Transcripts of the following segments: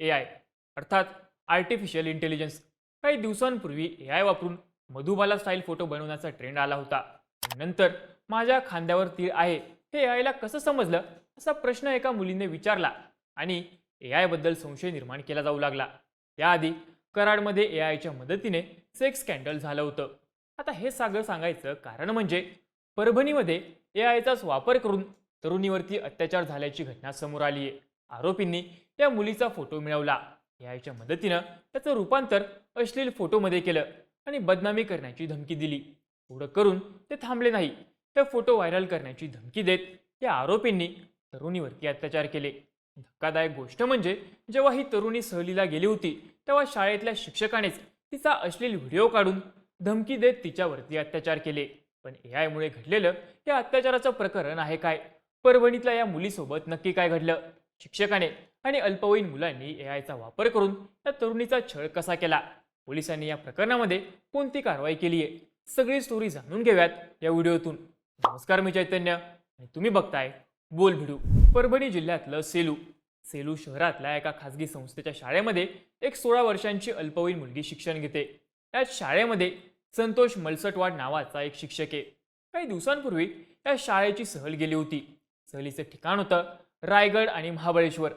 A I. अर्थात artificial intelligence काही दिवसांपूर्वी ए आय वापरून मधुबाला स्टाईल फोटो बनवण्याचा ट्रेंड आला होता. नंतर माझ्या खांद्यावर तीळ आहे. हे ए आयला कसं समजलं? असा प्रश्न एका मुलीने विचारला आणि ए आयबद्दल संशय निर्माण केला जाऊ लागला. त्याआधी कराडमध्ये ए आयच्या मदतीने सेक्स स्कॅन्डल झालं होतं. आता हे सागर सांगायचं कारण म्हणजे परभणीमध्ये ए आयचाच वापर करून तरुणीवरती अत्याचार झाल्याची घटना समोर आली आहे आरोपींनी त्या मुलीचा फोटो मिळवला. ए आयच्या मदतीनं त्याचं रूपांतर अश्लील फोटोमध्ये केलं आणि बदनामी करण्याची धमकी दिली. पुढं करून ते थांबले नाही. तर फोटो व्हायरल करण्याची धमकी देत या आरोपींनी तरुणीवरती अत्याचार केले. धक्कादायक गोष्ट म्हणजे जेव्हा ही तरुणी सहलीला गेली होती तेव्हा शाळेतल्या शिक्षकानेच तिचा अश्लील व्हिडिओ काढून धमकी देत तिच्यावरती अत्याचार केले. पण ए आयमुळे घडलेलं या अत्याचाराचं प्रकरण आहे काय? परभणीतल्या या मुलीसोबत नक्की काय घडलं? शिक्षकाने आणि अल्पवयीन मुलांनी ए आयचा वापर करून या तरुणीचा छळ कसा केला? पोलिसांनी या प्रकरणामध्ये कोणती कारवाई केली आहे? सगळी स्टोरी जाणून घेऊयात या व्हिडिओतून. नमस्कार मी चैतन्य आणि तुम्ही बघताय बोल भिडू. परभणी जिल्ह्यातलं सेलू. सेलू शहरातल्या एका खासगी संस्थेच्या शाळेमध्ये एक सोळा वर्षांची अल्पवयीन मुलगी शिक्षण घेते. या शाळेमध्ये संतोष मलसटवाड नावाचा एक शिक्षक आहे. काही दिवसांपूर्वी या शाळेची सहल गेली होती. सहलीचं ठिकाण होतं. रायगड आणि महाबळेश्वर.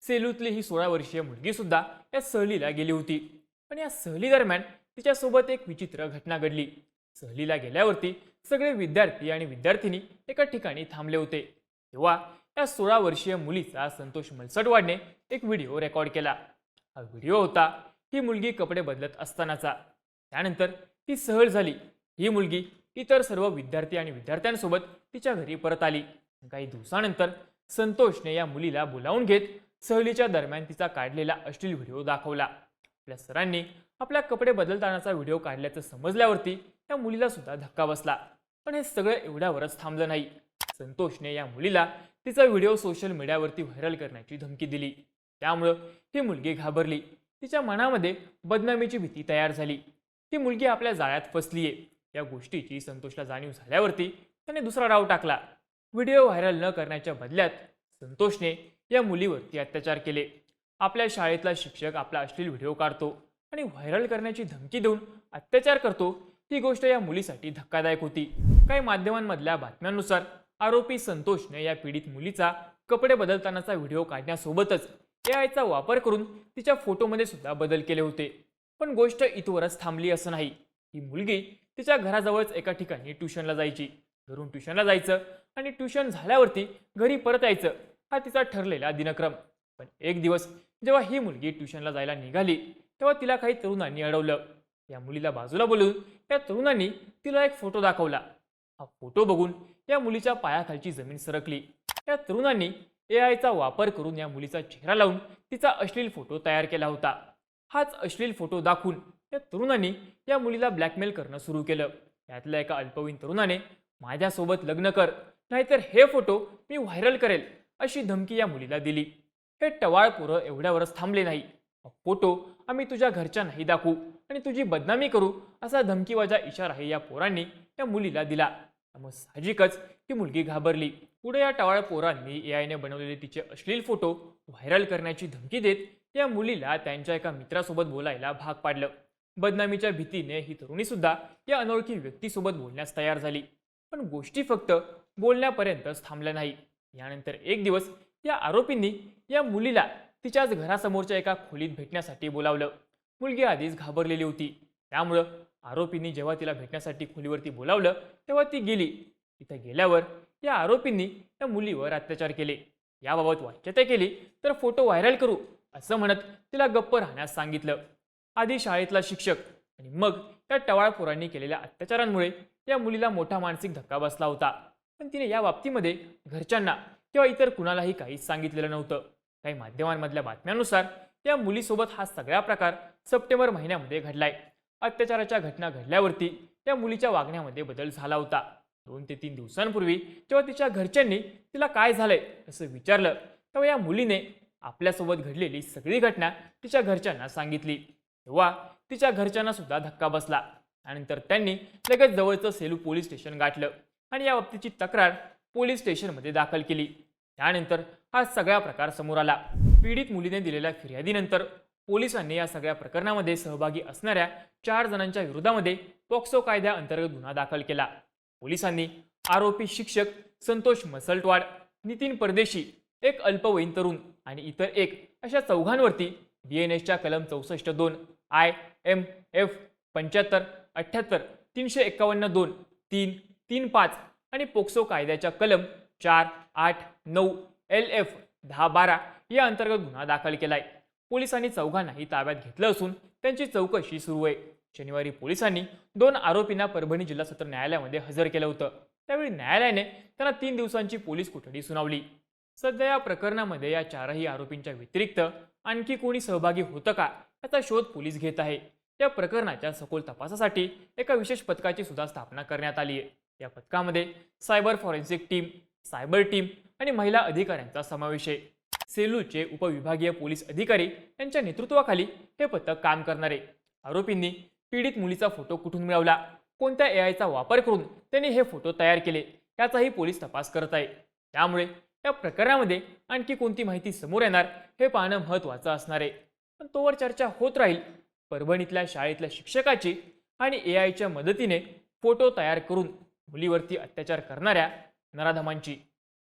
सेलूतली ही सोळा वर्षीय मुलगीसुद्धा या सहलीला गेली होती. पण या सहलीदरम्यान तिच्यासोबत एक विचित्र घटना घडली. सहलीला गेल्यावरती सगळे विद्यार्थी आणि विद्यार्थिनी एका ठिकाणी थांबले होते. तेव्हा या सोळा वर्षीय मुलीचा संतोष मलसटवाडने एक व्हिडिओ रेकॉर्ड केला. हा व्हिडिओ होता ही मुलगी कपडे बदलत असतानाचा. त्यानंतर ती सहल झाली. ही मुलगी इतर सर्व विद्यार्थी आणि विद्यार्थ्यांसोबत तिच्या घरी परत आली. काही दिवसानंतर संतोषने या मुलीला बोलावून घेत सहलीच्या दरम्यान तिचा काढलेला अश्लील व्हिडिओ दाखवला. आपल्या सरांनी आपल्या कपडे बदलतानाचा व्हिडिओ काढल्याचं समजल्यावरती त्या मुलीला सुद्धा धक्का बसला. पण हे सगळं एवढ्यावरच थांबलं नाही. संतोषने या मुलीला तिचा व्हिडिओ सोशल मीडियावरती व्हायरल करण्याची धमकी दिली. त्यामुळं ही मुलगी घाबरली. तिच्या मनामध्ये बदनामीची भीती तयार झाली. ही मुलगी आपल्या जाळ्यात फसलीये. या गोष्टीची संतोषला जाणीव झाल्यावरती त्याने दुसरा डाव टाकला. व्हिडिओ व्हायरल न करण्याच्या बदल्यात संतोषने या मुलीवरती अत्याचार केले. आपल्या शाळेतला शिक्षक आपला अश्लील व्हिडिओ काढतो आणि व्हायरल करण्याची धमकी देऊन अत्याचार करतो ही गोष्ट या मुलीसाठी धक्कादायक होती. काही माध्यमांमधल्या बातम्यांनुसार आरोपी संतोषने या पीडित मुलीचा कपडे बदलतानाचा व्हिडिओ काढण्यासोबतच ए आयचा वापर करून तिच्या फोटोमध्ये सुद्धा बदल केले होते. पण गोष्ट इथवरच थांबली असं नाही. ही मुलगी तिच्या घराजवळच एका ठिकाणी ट्युशनला जायची. घरून ट्युशनला जायचं आणि ट्युशन झाल्यावरती घरी परत यायचं हा तिचा ठरलेला दिनक्रम. पण एक दिवस जेव्हा ही मुलगी ट्युशनला जायला निघाली तेव्हा तिला काही तरुणांनी अडवलं. या मुलीला बाजूला बोलून त्या तरुणांनी तिला एक फोटो दाखवला. हा फोटो बघून या मुलीच्या पायाखालची जमीन सरकली. त्या तरुणांनी ए आयचा वापर करून या मुलीचा चेहरा लावून तिचा अश्लील फोटो तयार केला होता. हाच अश्लील फोटो दाखवून त्या तरुणांनी या मुलीला ब्लॅकमेल करणं सुरू केलं. यातल्या एका अल्पवयीन तरुणाने माझ्यासोबत लग्न कर नाहीतर हे फोटो मी व्हायरल करेल अशी धमकी या मुलीला दिली. हे टवाळ पोरं एवढ्यावरच थांबले नाही. फोटो आम्ही तुझ्या घरच्या नाही दाखवू आणि तुझी बदनामी करू असा धमकीवाजा इशाराही या पोरांनी त्या मुलीला दिला. त्यामुळे साहजिकच ही मुलगी घाबरली. पुढे या टवाळ पोरांनी ए आयने बनवलेले तिचे अश्लील फोटो व्हायरल करण्याची धमकी देत या मुलीला त्यांच्या एका मित्रासोबत बोलायला भाग पाडलं. बदनामीच्या भीतीने ही तरुणी सुद्धा या अनोळखी व्यक्तीसोबत बोलण्यास तयार झाली. पण गोष्टी फक्त बोलण्यापर्यंतच थांबल्या नाही. यानंतर एक दिवस या आरोपींनी या मुलीला तिच्याच घरासमोरच्या एका खोलीत भेटण्यासाठी बोलावलं. मुलगी आधीच घाबरलेली होती. त्यामुळं आरोपींनी जेव्हा तिला भेटण्यासाठी खोलीवरती बोलावलं तेव्हा ती गेली. तिथं गेल्यावर या आरोपींनी त्या मुलीवर अत्याचार केले. याबाबत वाच्यता केली तर फोटो व्हायरल करू असं म्हणत तिला गप्प राहण्यास सांगितलं. आधी शाळेतला शिक्षक आणि मग त्या टवाळखोरांनी केलेल्या अत्याचारांमुळे या मुलीला मोठा मानसिक धक्का बसला होता. पण तिने या बाबतीमध्ये घरच्यांना किंवा इतर कुणालाही काहीच सांगितलेलं नव्हतं. काही माध्यमांमधल्या बातम्यांनुसार या मुलीसोबत हा सगळा प्रकार सप्टेंबर महिन्यामध्ये घडलाय. अत्याचाराच्या घटना घडल्यावरती त्या मुलीच्या वागण्यामध्ये बदल झाला होता. दोन ते तीन दिवसांपूर्वी जेव्हा तिच्या घरच्यांनी तिला काय झालंय असं विचारलं तेव्हा या मुलीने आपल्यासोबत घडलेली सगळी घटना तिच्या घरच्यांना सांगितली. तेव्हा तिच्या घरच्यांना सुद्धा धक्का बसला. त्यानंतर त्यांनी लगेच जवळचं सेलू पोलीस स्टेशन गाठलं आणि या बाबतीची तक्रार पोलीस स्टेशनमध्ये दाखल केली. त्यानंतर हा सगळा प्रकार समोर आला. पीडित मुलीने दिलेल्या फिर्यादीनंतर पोलिसांनी या सगळ्या प्रकरणामध्ये सहभागी असणाऱ्या चार जणांच्या विरोधामध्ये पॉक्सो कायद्याअंतर्गत गुन्हा दाखल केला. पोलिसांनी आरोपी शिक्षक संतोष मसलटवाड नितीन परदेशी एक अल्पवयीन तरुण आणि इतर एक अशा चौघांवरती बी एन एसच्या कलम चौसष्ट दोन आय एम एफ पंच्याहत्तर अठ्ठ्याहत्तर तीनशे एक्कावन्न दोन तीन तीन पाच आणि पोक्सो कायद्याच्या कलम चार आठ नऊ एल एफ दहा बारा या अंतर्गत गुन्हा दाखल केला आहे पोलिसांनी चौघांनाही ताब्यात घेतलं असून त्यांची चौकशी सुरू आहे. शनिवारी पोलिसांनी दोन आरोपींना परभणी जिल्हा सत्र न्यायालयामध्ये हजर केलं होतं. त्यावेळी न्यायालयाने त्यांना तीन दिवसांची पोलीस कोठडी सुनावली. सध्या या प्रकरणामध्ये या चारही आरोपींच्या व्यतिरिक्त आणखी कोणी सहभागी होतं का याचा शोध पोलीस घेत आहे. या प्रकरणाच्या सखोल तपासासाठी एका विशेष पथकाची सुद्धा स्थापना करण्यात आली आहे. या पथकामध्ये cyber forensic team cyber team आणि महिला अधिकाऱ्यांचा समावेश आहे. सेलूचे उपविभागीय पोलीस अधिकारी यांच्या नेतृत्वाखाली हे पथक काम करणार आहे. आरोपींनी पीडित मुलीचा फोटो कुठून मिळवला? कोणत्या ए आयचा वापर करून त्यांनी हे फोटो तयार केले? याचाही पोलीस तपास करत आहे. त्यामुळे या प्रकरणामध्ये आणखी कोणती माहिती समोर येणार हे पाहणं महत्त्वाचं असणार आहे. पण तोवर चर्चा होत राहील. परभणीतल्या शाळेतल्या शिक्षकाची आणि ए आयच्या मदतीने फोटो तयार करून मुलीवरती अत्याचार करणाऱ्या नराधमांची.